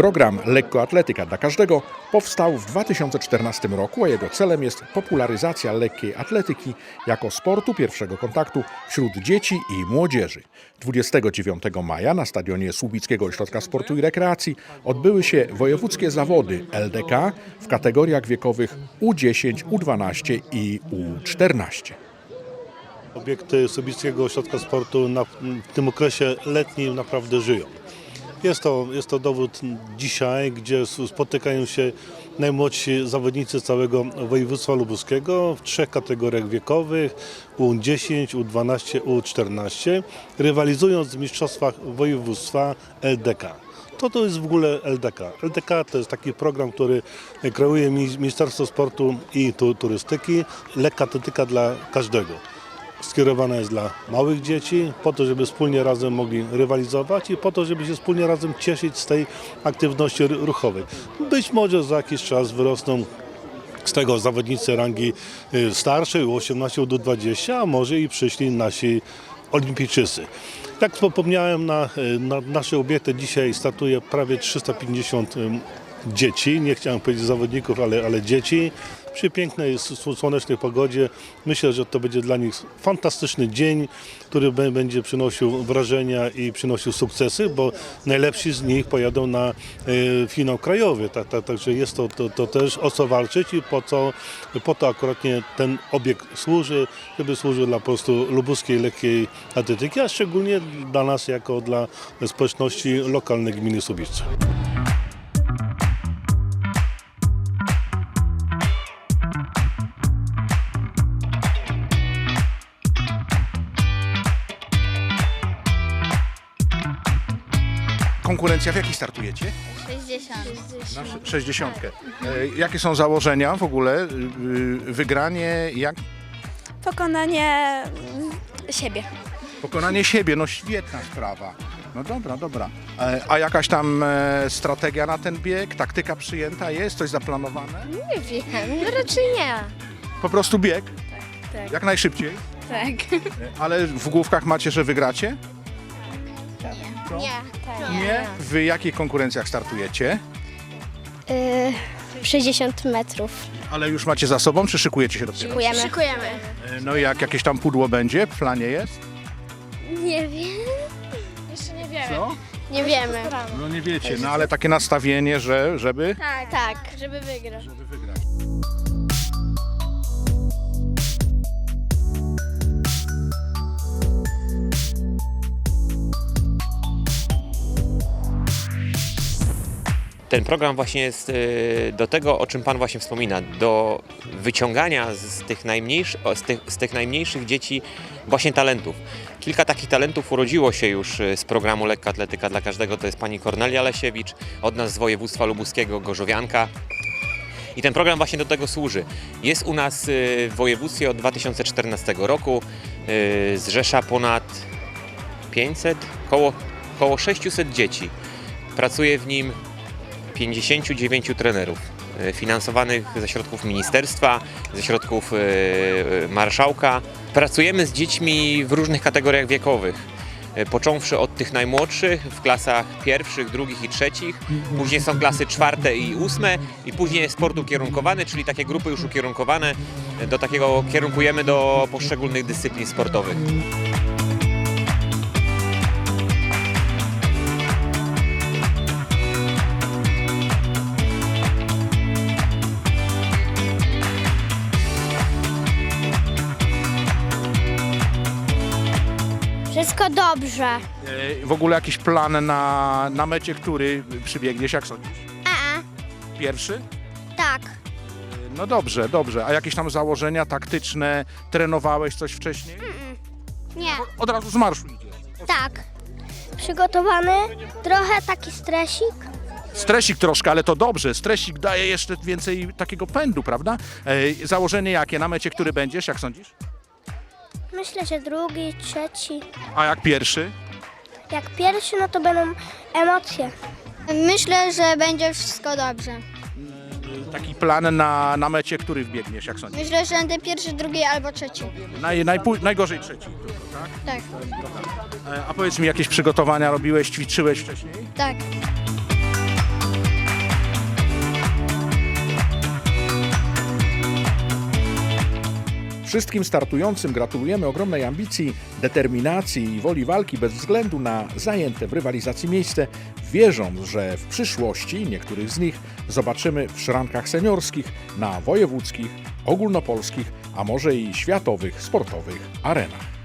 Program Lekkoatletyka dla każdego powstał w 2014 roku, a jego celem jest popularyzacja lekkiej atletyki jako sportu pierwszego kontaktu wśród dzieci i młodzieży. 29 maja na stadionie Słubickiego Ośrodka Sportu i Rekreacji odbyły się wojewódzkie zawody LDK w kategoriach wiekowych U10, U12 i U14. Obiekty Sobickiego Ośrodka Sportu na, w tym okresie letnim naprawdę żyją. Jest to, jest to dowód dzisiaj, gdzie spotykają się najmłodsi zawodnicy całego województwa lubuskiego w trzech kategoriach wiekowych U10, U12, U14, rywalizując w mistrzostwach województwa LDK. To to jest w ogóle LDK. LDK to jest taki program, który kreuje Mi- Ministerstwo Sportu i tu, Turystyki. Lekka atletyka dla każdego skierowana jest dla małych dzieci, po to, żeby wspólnie razem mogli rywalizować i po to, żeby się wspólnie razem cieszyć z tej aktywności ru- ruchowej. Być może za jakiś czas wyrosną z tego zawodnicy rangi y, starszej, U18, U20, a może i przyszli nasi olimpijczycy. Jak wspomniałem, na, y, na nasze obiekty dzisiaj startuje prawie 350 ym, dzieci, nie chciałem powiedzieć zawodników, ale, ale dzieci. Przy pięknej, s- s- słonecznej pogodzie myślę, że to będzie dla nich fantastyczny dzień, który bę- będzie przynosił wrażenia i przynosił sukcesy, bo najlepsi z nich pojadą na e, finał krajowy. Tak, tak, także jest to, to, to też o co walczyć i po, co, po to akuratnie ten obiekt służy, żeby służył dla po prostu lubuskiej lekkiej atletyki, a szczególnie dla nas jako dla społeczności lokalnej gminy Subiszce. Konkurencja w jakiej startujecie? 60. Na 60. Jakie są założenia w ogóle? Y, y, Wygranie, jak? Pokonanie siebie. Pokonanie siebie, no świetna sprawa. No dobra, dobra. E, A jakaś tam e, strategia na ten bieg, taktyka przyjęta jest, coś zaplanowane? Nie wiem, no raczej nie. Po prostu bieg? tak. Jak najszybciej? Tak. E, Ale w główkach macie, że wygracie? Nie. Nie. W jakich konkurencjach startujecie? Y, 60 metrów. Ale już macie za sobą, czy szykujecie się dopiero? Szykujemy. Szykujemy. E, No i jak jakieś tam pudło będzie, w planie jest? Nie wiem. Jeszcze nie wiemy. Co? Nie wiemy. No nie wiecie, no ale takie nastawienie, że żeby... Tak, tak, żeby wygrać. żeby wygrać. Ten program właśnie jest y, do tego, o czym Pan właśnie wspomina, do wyciągania z tych, najmniejszych, z tych, z tych najmniejszych dzieci właśnie talentów. Kilka takich talentów urodziło się już y, z programu Lekka Atletyka dla każdego. To jest pani Kornelia Lesiewicz, od nas z województwa lubuskiego, Gorzowianka. I ten program właśnie do tego służy. Jest u nas y, w województwie od 2014 roku. Zrzesza ponad 500, koło, koło 600 dzieci. Pracuje w nim 59 trenerów e, finansowanych ze środków ministerstwa, ze środków e, e, marszałka. Pracujemy z dziećmi w różnych kategoriach wiekowych. Począwszy od tych najmłodszych w klasach pierwszych, drugich i trzecich, później są klasy czwarte i ósme i później jest sport ukierunkowany, czyli takie grupy już ukierunkowane. Do takiego kierunkujemy do poszczególnych dyscyplin sportowych. Wszystko dobrze. E, W ogóle jakiś plan na, na mecie, który przybiegniesz, jak sądzisz? A, Pierwszy? tak. No dobrze, dobrze. A jakieś tam założenia taktyczne? Trenowałeś coś wcześniej? Nie. Od razu z marszu idziesz. Tak. Przygotowany, trochę taki stresik. Stresik troszkę, ale to dobrze. Stresik daje jeszcze więcej takiego pędu, prawda? E, Założenie jakie na mecie, który będziesz, jak sądzisz? Myślę, że drugi, trzeci. A jak pierwszy? Jak pierwszy, no to będą emocje. Myślę, że będzie wszystko dobrze. Taki plan na, na mecie, który wbiegniesz, jak sądzisz? Myślę, że będę pierwszy, drugi albo trzeci. Naj, najpó- najgorzej trzeci tylko, tak? Tak, E, A powiedz mi, jakieś przygotowania robiłeś, ćwiczyłeś wcześniej? tak. Wszystkim startującym gratulujemy ogromnej ambicji, determinacji i woli walki bez względu na zajęte w rywalizacji miejsce, wierząc, że w przyszłości niektórych z nich zobaczymy w szrankach seniorskich, na wojewódzkich, ogólnopolskich, a może i światowych sportowych arenach.